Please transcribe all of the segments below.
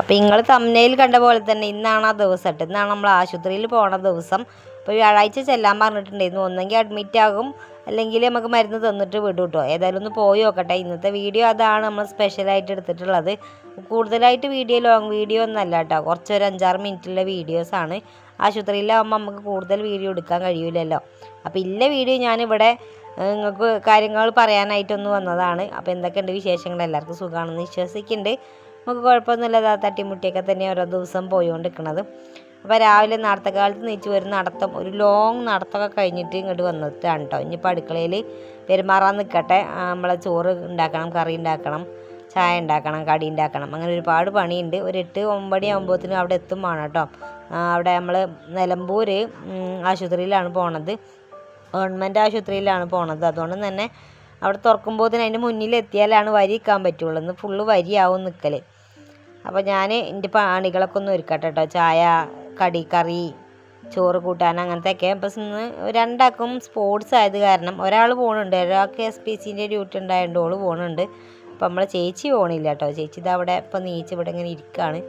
അപ്പോൾ നിങ്ങൾ തമ്മനയിൽ കണ്ട പോലെ തന്നെ ഇന്നാണ് ആ ദിവസം കേട്ടോ ഇന്നാണ് നമ്മൾ ആശുപത്രിയിൽ പോണ ദിവസം. അപ്പോൾ വ്യാഴാഴ്ച ചെല്ലാൻ പറഞ്ഞിട്ടുണ്ടായിരുന്നു. ഒന്നെങ്കിൽ അഡ്മിറ്റ് ആകും. അല്ലെങ്കിൽ നമുക്ക് മരുന്ന് തന്നിട്ട് വിടും കേട്ടോ ഏതായാലും ഒന്ന് പോയി നോക്കട്ടെ. ഇന്നത്തെ വീഡിയോ അതാണ് നമ്മൾ സ്പെഷ്യലായിട്ട് എടുത്തിട്ടുള്ളത്. കൂടുതലായിട്ട് വീഡിയോ ലോങ് വീഡിയോ ഒന്നല്ല കേട്ടോ കുറച്ച് ഒരു അഞ്ചാറ് മിനിറ്റുള്ള വീഡിയോസാണ് ആശുപത്രിയിലാകുമ്പോൾ നമുക്ക് കൂടുതൽ വീഡിയോ എടുക്കാൻ കഴിയില്ലല്ലോ അപ്പോൾ ഇല്ല വീഡിയോ ഞാനിവിടെ നിങ്ങൾക്ക് കാര്യങ്ങൾ പറയാനായിട്ടൊന്ന് വന്നതാണ്. അപ്പോൾ എന്തൊക്കെയുണ്ട് വിശേഷങ്ങൾ? എല്ലാവർക്കും സുഖമാണെന്ന് വിശ്വസിക്കുന്നുണ്ട് നമുക്ക് കുഴപ്പമൊന്നുമില്ല. ദാ തട്ടിമുട്ടിയൊക്കെ തന്നെ ഓരോ ദിവസം പോയിക്കൊണ്ടിരിക്കണത് അപ്പോൾ രാവിലെ നേരത്തെ കാലത്ത് നീച്ച് ഒരു നടത്തം ഒരു ലോങ് നടത്തമൊക്കെ കഴിഞ്ഞിട്ട് ഇങ്ങോട്ട് വന്നിട്ടാണ് കേട്ടോ ഇനിയിപ്പോൾ അടുക്കളയിൽ പെരുമാറാൻ നിൽക്കട്ടെ നമ്മളെ ചോറ് ഉണ്ടാക്കണം കറി ഉണ്ടാക്കണം ചായ ഉണ്ടാക്കണം കടി ഉണ്ടാക്കണം. അങ്ങനെ ഒരുപാട് പണിയുണ്ട്. ഒരു എട്ട് ഒമ്പത് ആകുമ്പോഴത്തേനും അവിടെ എത്തും വേണം കേട്ടോ അവിടെ നമ്മൾ നിലമ്പൂർ ആശുപത്രിയിലാണ് പോണത്. ഗവൺമെന്റ് ആശുപത്രിയിലാണ് പോണത്. അതുകൊണ്ട് തന്നെ അവിടെ തുറക്കുമ്പോഴത്തേന് അതിന്റെ മുന്നിൽ എത്തിയാലാണ് വരി നിൽക്കാൻ പറ്റുള്ളൂ. ഫുള്ള് വരിയാവും നിൽക്കൽ അപ്പോൾ ഞാൻ എന്റെ പണികളൊക്കെ ഒന്ന് ഒരുക്കട്ടെ കേട്ടോ ചായ കടി കറി ചോറ് കൂട്ടാൻ അങ്ങനത്തെയൊക്കെ. അപ്പം ഇന്ന് രണ്ടാൾക്കും സ്പോർട്സ് ആയത് കാരണം ഒരാൾ പോകുന്നുണ്ട് ഒരാൾക്ക് എസ് പി സിന്റെ ഡ്യൂട്ടി ഉണ്ടായതുകൊണ്ട് ഓൾ പോകുന്നുണ്ട് അപ്പം നമ്മളെ ചേച്ചി പോകണില്ല കേട്ടോ ചേച്ചി ഇത് അവിടെ ഇപ്പം നീച്ച് ഇവിടെ ഇങ്ങനെ ഇരിക്കുകയാണ്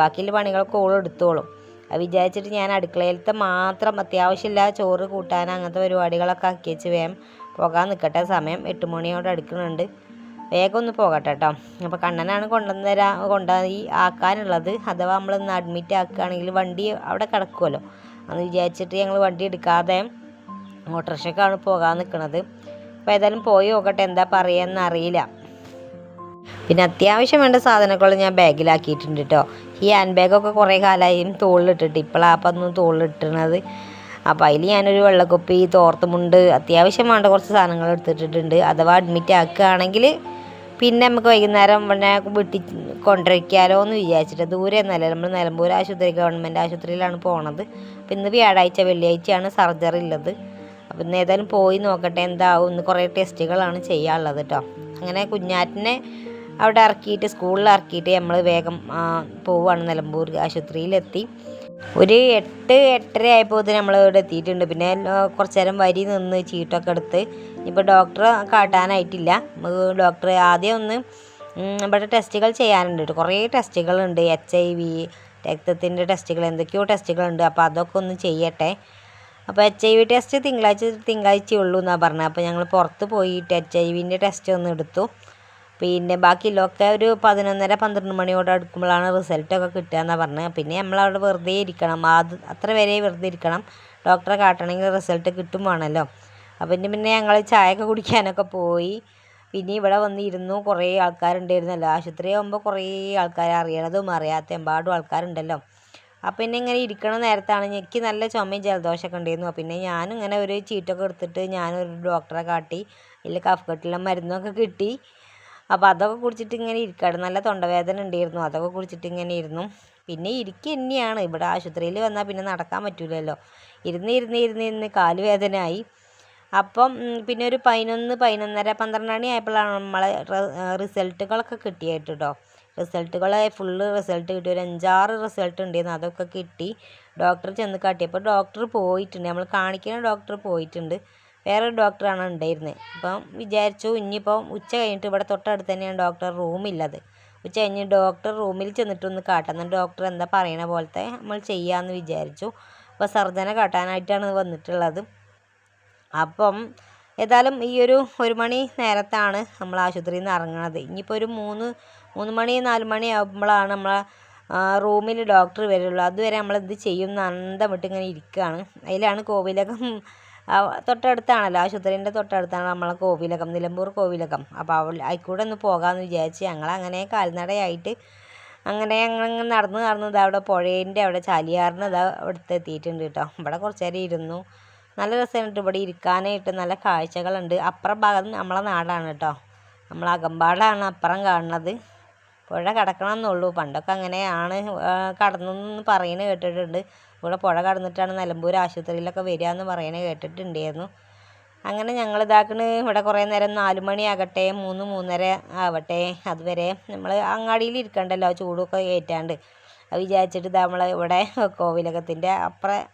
ബാക്കിയുള്ള പണികളൊക്കെ ഓൾ എടുത്തോളും. അത് വിചാരിച്ചിട്ട് ഞാൻ അടുക്കളയിലത്തെ മാത്രം അത്യാവശ്യമില്ല ചോറ് കൂട്ടാൻ അങ്ങനത്തെ പരിപാടികളൊക്കെ ആക്കി വെച്ച് വേഗം പോകാൻ നിൽക്കട്ടെ സമയം എട്ട് മണിയോടെ അടുക്കുന്നുണ്ട്. വേഗം ഒന്ന് പോകട്ടെ കേട്ടോ അപ്പോൾ കണ്ണനാണ് കൊണ്ടുവന്ന് തരാ കൊണ്ടുപോയി ആക്കാനുള്ളത്. അഥവാ നമ്മളൊന്ന് അഡ്മിറ്റ് ആക്കുകയാണെങ്കിൽ വണ്ടി അവിടെ കിടക്കുമല്ലോ അന്ന് വിചാരിച്ചിട്ട് ഞങ്ങൾ വണ്ടി എടുക്കാതെ ഓട്ടോറിക്ഷക്കാണ് പോകാൻ നിൽക്കുന്നത് അപ്പോൾ ഏതായാലും പോയി നോക്കട്ടെ എന്താ പറയുകയെന്ന് അറിയില്ല. പിന്നെ അത്യാവശ്യം വേണ്ട സാധനങ്ങൾ ഞാൻ ബാഗിലാക്കിയിട്ടുണ്ട് കേട്ടോ ഈ ഹാൻഡ് ബാഗൊക്കെ കുറേ കാലമായി തോളിലിട്ടിട്ട് ഇപ്പോഴാണ് അപ്പം ഒന്നും തോളിലിട്ടണത്. അപ്പോൾ അതിൽ ഞാനൊരു വെള്ളക്കുപ്പി തോർത്തുമുണ്ട് അത്യാവശ്യം വേണ്ട കുറച്ച് സാധനങ്ങൾ എടുത്തിട്ടിട്ടുണ്ട്. അഥവാ അഡ്മിറ്റ് ആക്കുകയാണെങ്കിൽ പിന്നെ നമുക്ക് വൈകുന്നേരം പിന്നെ വീട്ടിൽ കൊണ്ടിരിക്കാമല്ലോ എന്ന് വിചാരിച്ചിട്ട് ദൂരെ ഒന്നല്ല നമ്മൾ നിലമ്പൂർ ആശുപത്രി ഗവൺമെന്റ് ആശുപത്രിയിലാണ് പോണത്. അപ്പം ഇന്ന് വ്യാഴാഴ്ച വെള്ളിയാഴ്ചയാണ് സർജറി ഉള്ളത്. അപ്പം ഇന്ന് ഏതായാലും പോയി നോക്കട്ടെ എന്താവും. ഇന്ന് കുറേ ടെസ്റ്റുകളാണ് ചെയ്യാനുള്ളത് കേട്ടോ അങ്ങനെ കുഞ്ഞാറ്റിനെ അവിടെ ഇറക്കിയിട്ട് സ്കൂളിൽ ഇറക്കിയിട്ട് നമ്മൾ വേഗം പോവുകയാണ് നിലമ്പൂർ ആശുപത്രിയിലെത്തി. ഒരു എട്ട് എട്ടര ആയപ്പോൾ നമ്മൾ ഇവിടെ എത്തിയിട്ടുണ്ട്. പിന്നെ കുറച്ച് നേരം വരി നിന്ന് ചീട്ടൊക്കെ എടുത്ത് ഇപ്പോൾ ഡോക്ടറെ കാട്ടാനായിട്ടില്ല. ഡോക്ടർ ആദ്യം ഒന്ന് ഇവിടെ ടെസ്റ്റുകൾ ചെയ്യാനുണ്ട് കുറേ ടെസ്റ്റുകളുണ്ട്. എച്ച് ഐ വി രക്തത്തിന്റെ ടെസ്റ്റുകൾ എന്തൊക്കെയോ ടെസ്റ്റുകളുണ്ട്. അപ്പോൾ അതൊക്കെ ഒന്ന് ചെയ്യട്ടെ. അപ്പോൾ എച്ച് ഐ വി ടെസ്റ്റ് തിങ്കളാഴ്ച തിങ്കളാഴ്ച ഉള്ളൂ എന്നാണ് പറഞ്ഞത്. അപ്പോൾ ഞങ്ങൾ പുറത്ത് പോയിട്ട് എച്ച് ഐ വിന്റെ ടെസ്റ്റ് ഒന്ന് എടുത്തു. പിന്നെ ബാക്കിയുള്ളതൊക്കെ ഒരു പതിനൊന്നര പന്ത്രണ്ട് മണിയോട് അടുക്കുമ്പോഴാണ് റിസൾട്ടൊക്കെ കിട്ടുക എന്നാണ് പറഞ്ഞത്. പിന്നെ നമ്മളവിടെ വെറുതെ ഇരിക്കണം. അത് അത്ര വരെ വെറുതെ ഇരിക്കണം. ഡോക്ടറെ കാട്ടണമെങ്കിൽ റിസൾട്ട് കിട്ടും വേണമല്ലോ. അപ്പം പിന്നെ ഞങ്ങൾ ചായയൊക്കെ കുടിക്കാനൊക്കെ പോയി. പിന്നെ ഇവിടെ വന്നിരുന്നു. കുറേ ആൾക്കാരുണ്ടായിരുന്നല്ലോ. ആശുപത്രി ആകുമ്പോൾ കുറേ ആൾക്കാർ അറിയണതും അറിയാത്ത എമ്പാടും ആൾക്കാരുണ്ടല്ലോ. അപ്പം പിന്നെ ഇങ്ങനെ ഇരിക്കണ നേരത്താണ് എനിക്ക് നല്ല ചുമയും ജലദോഷമൊക്കെ ഉണ്ടായിരുന്നു. പിന്നെ ഞാനും ഇങ്ങനെ ഒരു ചീട്ടൊക്കെ എടുത്തിട്ട് ഞാനൊരു ഡോക്ടറെ കാട്ടി. അതിൽ കഫക്കെട്ടുള്ള മരുന്നൊക്കെ കിട്ടി. അപ്പോൾ അതൊക്കെ കുടിച്ചിട്ട് ഇങ്ങനെ ഇരിക്കുകയാണ് നല്ല തൊണ്ടവേദന ഉണ്ടായിരുന്നു. അതൊക്കെ കുടിച്ചിട്ട് ഇങ്ങനെ ഇരുന്നു. പിന്നെ ഇരിക്കുക തന്നെയാണ്. ഇവിടെ ആശുപത്രിയിൽ വന്നാൽ പിന്നെ നടക്കാൻ പറ്റില്ലല്ലോ ഇരുന്ന് ഇരുന്ന് ഇരുന്ന് ഇരുന്ന് കാൽ അപ്പം പിന്നെ ഒരു പതിനൊന്ന് പതിനൊന്നര പന്ത്രണ്ട് മണി ആയപ്പോഴാണ് നമ്മളെ റിസൾട്ടുകളൊക്കെ കിട്ടിയായിട്ട് കേട്ടോ. റിസൾട്ടുകളെ ഫുള്ള് റിസൾട്ട് കിട്ടി. ഒരു അഞ്ചാറ് റിസൾട്ട് ഉണ്ടായിരുന്നു. അതൊക്കെ കിട്ടി. ഡോക്ടർ ചെന്ന് കാട്ടിയപ്പോൾ ഡോക്ടർ പോയിട്ടുണ്ട്. നമ്മൾ കാണിക്കുന്ന ഡോക്ടർ പോയിട്ടുണ്ട്. വേറൊരു ഡോക്ടറാണ് ഉണ്ടായിരുന്നത് അപ്പം വിചാരിച്ചു ഇനിയിപ്പം ഉച്ച കഴിഞ്ഞിട്ട് ഇവിടെ തൊട്ടടുത്ത് തന്നെയാണ് ഡോക്ടർ റൂമില്ലത്. ഉച്ച കഴിഞ്ഞ് ഡോക്ടർ റൂമിൽ ചെന്നിട്ടൊന്ന് കാട്ടാം. എന്നാൽ ഡോക്ടർ എന്താ പറയണ പോലത്തെ നമ്മൾ ചെയ്യാമെന്ന് വിചാരിച്ചു. അപ്പോൾ സർജന കാട്ടാനായിട്ടാണ് വന്നിട്ടുള്ളത്. അപ്പം ഏതായാലും ഈ ഒരു ഒരു മണി നേരത്താണ് നമ്മൾ ആശുപത്രിയിൽ നിന്ന് ഇറങ്ങണത്. ഇനിയിപ്പോൾ ഒരു മൂന്ന് മൂന്ന് മണി നാല് മണി ആകുമ്പോഴാണ് നമ്മളെ റൂമിൽ ഡോക്ടർ വരുള്ളൂ അതുവരെ നമ്മൾ എന്ത് ചെയ്യും അന്തം ഇങ്ങനെ ഇരിക്കുകയാണ്. അതിലാണ് കോവിലകം തൊട്ടടുത്താണല്ലോ ആശുപത്രീന്റെ തൊട്ടടുത്താണ് നമ്മളെ കോവിലകം നിലമ്പൂർ കോവിലകം. അപ്പോൾ അവൾ അതിൽക്കൂടെ ഒന്ന് പോകാമെന്ന് വിചാരിച്ച് ഞങ്ങൾ അങ്ങനെ കാൽനടയായിട്ട് അങ്ങനെ ഞങ്ങൾ നടന്ന് നടന്ന് ഇതാ അവിടെ പുഴേന്റെ അവിടെ ചാലിയാറിന് ഇതാ അടുത്ത് എത്തിയിട്ടുണ്ട് കേട്ടോ. ഇവിടെ കുറച്ച് നേരം ഇരുന്നു. നല്ല രസമുണ്ട് ഇവിടെ ഇരിക്കാനായിട്ട്. നല്ല കാഴ്ചകളുണ്ട്. അപ്പുറം ഭാഗം നമ്മളെ നാടാണ് കേട്ടോ. നമ്മൾ അകമ്പാടാണ് അപ്പുറം കാണുന്നത്. പുഴ കിടക്കണം എന്നുള്ളൂ പണ്ടൊക്കെ അങ്ങനെയാണ് കടന്നു എന്ന് പറയുന്നത് കേട്ടിട്ടുണ്ട്. ഇവിടെ പുഴ കടന്നിട്ടാണ് നിലമ്പൂർ ആശുപത്രിയിലൊക്കെ വരിക എന്ന് പറയുന്നത് കേട്ടിട്ടുണ്ടായിരുന്നു. അങ്ങനെ ഞങ്ങൾ ഇതാക്കണ് ഇവിടെ കുറേ നേരം നാല് മണിയാകട്ടെ മൂന്ന് മൂന്നര ആവട്ടെ അതുവരെ നമ്മൾ അങ്ങാടിയിൽ ഇരിക്കണ്ടല്ലോ ചൂടൊക്കെ ഏറ്റാണ്ട്. അത് വിചാരിച്ചിട്ട് നമ്മൾ ഇവിടെ കോവിലകത്തിന്റെ അപ്പുറം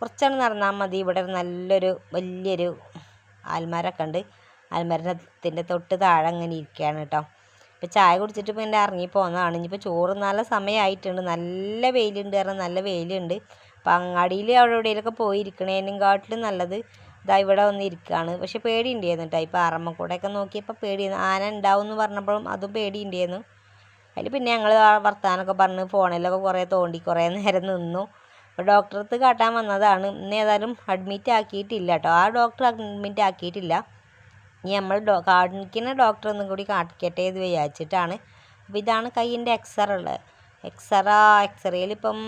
കുറച്ചാണ് നടന്നാൽ മതി. ഇവിടെ നല്ലൊരു വലിയൊരു ആൽമരമൊക്കെ ഉണ്ട്. ആൽമരത്തിന്റെ തൊട്ട് താഴെ അങ്ങനെ ഇരിക്കുകയാണ് കേട്ടോ. ഇപ്പോൾ ചായ കുടിച്ചിട്ട് പിന്നെ ഇറങ്ങി പോകുന്നതാണ് ഇനിയിപ്പോൾ ചോറ് നല്ല സമയമായിട്ടുണ്ട്. നല്ല വെയിലുണ്ട് കാരണം നല്ല വെയിലുണ്ട്. അപ്പോൾ അങ്ങാടിയിൽ അവിടെ എവിടെയെങ്കിലുമൊക്കെ പോയി ഇരിക്കണേനും കാട്ടിലും നല്ലത്. ഇതാ ഇവിടെ വന്ന് ഇരിക്കുകയാണ് പക്ഷെ പേടി ഉണ്ടായിരുന്നു കേട്ടോ ഇപ്പം ആറമ്മ കൂടെയൊക്കെ നോക്കിയപ്പോൾ പേടി ആന ഉണ്ടാവും എന്ന് പറഞ്ഞപ്പോഴും അതും പേടി ഉണ്ടായിരുന്നു അതിൽ പിന്നെ ഞങ്ങൾ വർത്താനമൊക്കെ പറഞ്ഞ് ഫോണിലൊക്കെ കുറേ തോണ്ടി കുറേ നേരം നിന്നു. അപ്പോൾ ഡോക്ടറെ അടുത്ത് കാട്ടാൻ വന്നതാണ്. ഇന്ന് ഏതായാലും അഡ്മിറ്റ് ആക്കിയിട്ടില്ല കേട്ടോ ആ ഡോക്ടർ അഡ്മിറ്റ് ആക്കിയിട്ടില്ല. ഇനി നമ്മൾ ഡോ കാണിക്കുന്ന ഡോക്ടർ ഒന്നും കൂടി കാണിക്കട്ടെ എന്ന് വിചാരിച്ചിട്ടാണ്. അപ്പോൾ ഇതാണ് കയ്യിന്റെ എക്സ്റേ ഉള്ളത്. എക്സറ ഇപ്പം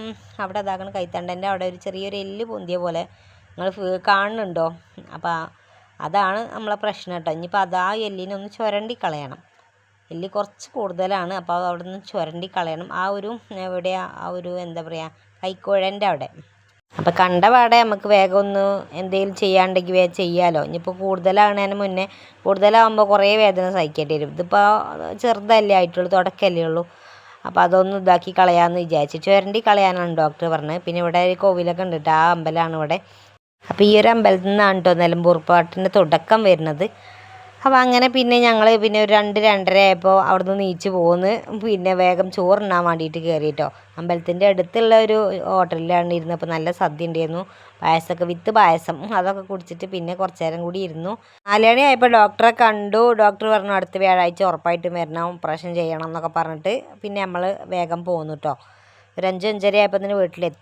അവിടെ ഇതാക്കണ കൈത്തണ്ടന്റെ അവിടെ ഒരു ചെറിയൊരു എല്ല് പൊന്തിയ പോലെ നിങ്ങൾ കാണുന്നുണ്ടോ? അപ്പോൾ അതാണ് നമ്മളെ പ്രശ്നം കേട്ടോ. ഇനിയിപ്പോൾ അത് ആ എല്ലിനൊന്ന് ചുരണ്ടി കളയണം. എല്ല് കുറച്ച് കൂടുതലാണ് അപ്പോൾ അവിടെ നിന്ന് ചുരണ്ടി കളയണം. ആ ഒരു എവിടെയാ ആ ഒരു എന്താ പറയുക കൈക്കുഴന്റെ അവിടെ. അപ്പോൾ കണ്ട പാടെ നമുക്ക് വേഗം ഒന്ന് എന്തെങ്കിലും ചെയ്യാണ്ടെങ്കിൽ വേഗം ചെയ്യാമല്ലോ ഇനിയിപ്പോൾ കൂടുതലാകുന്നതിന് മുന്നേ കൂടുതലാകുമ്പോൾ കുറേ വേദന സഹിക്കേണ്ടി വരും. ഇതിപ്പോൾ ചെറുതല്ലേ ആയിട്ടുള്ളൂ തുടക്കമല്ലേ ഉള്ളൂ. അപ്പോൾ അതൊന്ന് ഇതാക്കി കളയാമെന്ന് വിചാരിച്ചു. ചുരണ്ടി കളയാനാണ് ഡോക്ടർ പറഞ്ഞത്. പിന്നെ ഇവിടെ ഒരു കോവിലൊക്കെ ഉണ്ട് കേട്ടോ ആ അമ്പലമാണ് ഇവിടെ. അപ്പോൾ ഈ ഒരു അമ്പലത്തിൽ നിന്നാണ് കേട്ടോ നിലമ്പൂർ പാട്ടിന്റെ തുടക്കം വരുന്നത്. അപ്പോൾ അങ്ങനെ പിന്നെ ഞങ്ങൾ പിന്നെ ഒരു രണ്ട് രണ്ടര ആയപ്പോൾ അവിടുന്ന് നീച്ച് പോന്ന്. പിന്നെ വേഗം ചോറുണ്ണാൻ വേണ്ടിയിട്ട് കയറി കേട്ടോ അമ്പലത്തിന്റെ അടുത്തുള്ള ഒരു ഹോട്ടലിലാണ് ഇരുന്നപ്പോൾ നല്ല സദ്യ ഉണ്ടായിരുന്നു. പായസമൊക്കെ വിത്ത് പായസം അതൊക്കെ കുടിച്ചിട്ട് പിന്നെ കുറച്ച് നേരം കൂടി ഇരുന്നു. നാലുമണി ആയപ്പോൾ ഡോക്ടറെ കണ്ടു. ഡോക്ടർ പറഞ്ഞു അടുത്ത വ്യാഴാഴ്ച ഉറപ്പായിട്ടും വരണം ഓപ്പറേഷൻ ചെയ്യണം എന്നൊക്കെ പറഞ്ഞിട്ട് പിന്നെ നമ്മൾ വേഗം പോന്നു കേട്ടോ ഒരു അഞ്ച് അഞ്ചര ആയപ്പോൾ തന്നെ വീട്ടിലെത്തി.